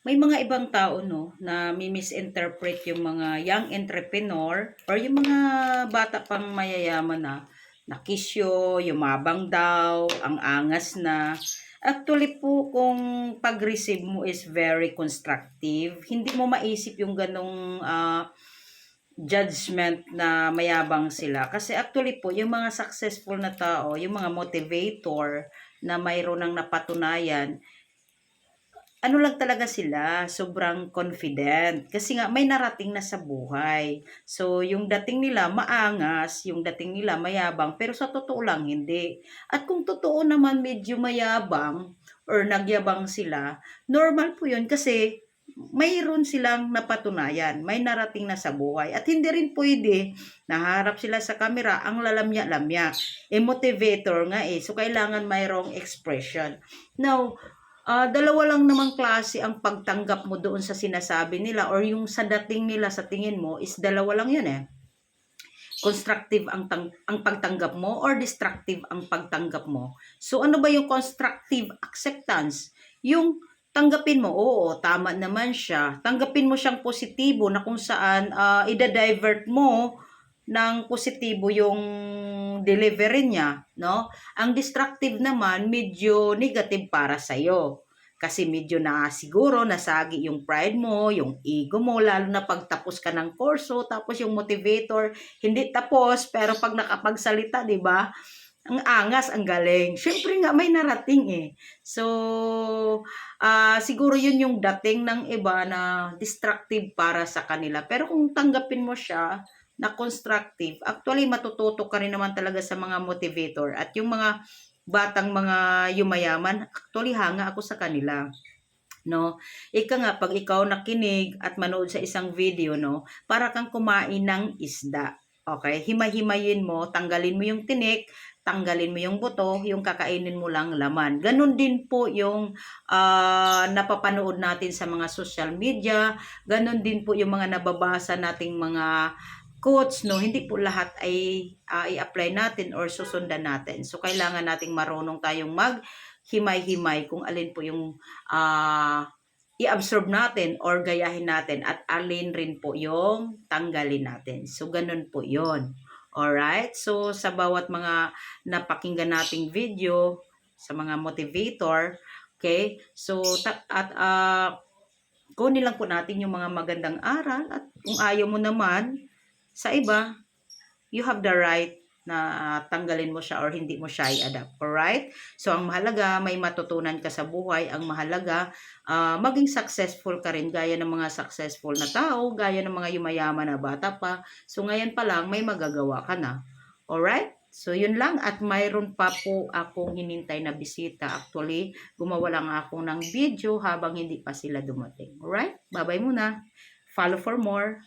may mga ibang tao no na mi-misinterpret yung mga young entrepreneur or yung mga bata pang mayayaman na nakisyo, yumabang daw, ang angas na. Actually po, kung pag-receive mo is very constructive, hindi mo maisip yung ganong ah, judgment na mayabang sila. Kasi actually po, yung mga successful na tao, yung mga motivator na mayroon ng napatunayan, ano lang talaga sila, sobrang confident. Kasi nga, may narating na sa buhay. So, yung dating nila maangas, yung dating nila mayabang, pero sa totoo lang, hindi. At kung totoo naman medyo mayabang, or nagyabang sila, normal po yun kasi mayroon silang napatunayan, may narating na sa buhay. At hindi rin pwede, naharap sila sa kamera, ang lalamya-lamya. E motivator nga eh, so kailangan mayroong expression. Now, Ah, dalawa lang namang klase ang pagtanggap mo doon sa sinasabi nila or yung sa dating nila sa tingin mo is dalawa lang yun eh. Constructive ang tang- ang pagtanggap mo or destructive ang pagtanggap mo. So ano ba yung constructive acceptance? Yung tanggapin mo, oo, tama naman siya. Tanggapin mo siyang positibo na kung saan ah, ida-divert mo ng positibo yung delivery niya, no? Ang destructive naman medyo negative para sa iyo. Kasi medyo na siguro nasagi yung pride mo, yung ego mo, lalo na pag tapos ka ng kurso, tapos yung motivator, hindi tapos, pero pag nakapagsalita, di ba? Ang angas, ang galing. Siyempre nga, may narating eh. So, ah siguro yun yung dating ng iba na destructive para sa kanila. Pero kung tanggapin mo siya, na constructive, actually matututo ka rin naman talaga sa mga motivator at yung mga batang mga yumayaman, actually hanga ako sa kanila. No? Ika nga, pag ikaw nakinig at manood sa isang video, no, para kang kumain ng isda. Okay? Himay-himayin mo, tanggalin mo yung tinik, tanggalin mo yung buto, yung kakainin mo lang laman. Ganon din po yung ah, napapanood natin sa mga social media, ganon din po yung mga nababasa nating mga quotes, no, hindi po lahat ay ah, i-apply natin or susundan natin. So, kailangan nating marunong tayong mag himay-himay kung alin po yung ah, i-absorb natin or gayahin natin at alin rin po yung tanggalin natin. So, ganun po yon Alright? So, sa bawat mga napakinggan nating video, sa mga motivator, okay? So, at ah, kunin lang po natin yung mga magandang aral at kung ayaw mo naman, sa iba, you have the right na tanggalin mo siya or hindi mo siya i-adapt. Alright? So, ang mahalaga, may matutunan ka sa buhay. Ang mahalaga, ah, maging successful ka rin gaya ng mga successful na tao, gaya ng mga yumayaman na bata pa. So, ngayon pa lang, may magagawa ka na. Alright? So, yun lang. At mayroon pa po akong hinintay na bisita. Actually, gumawa lang ako ng video habang hindi pa sila dumating. Alright? Bye-bye muna. Follow for more.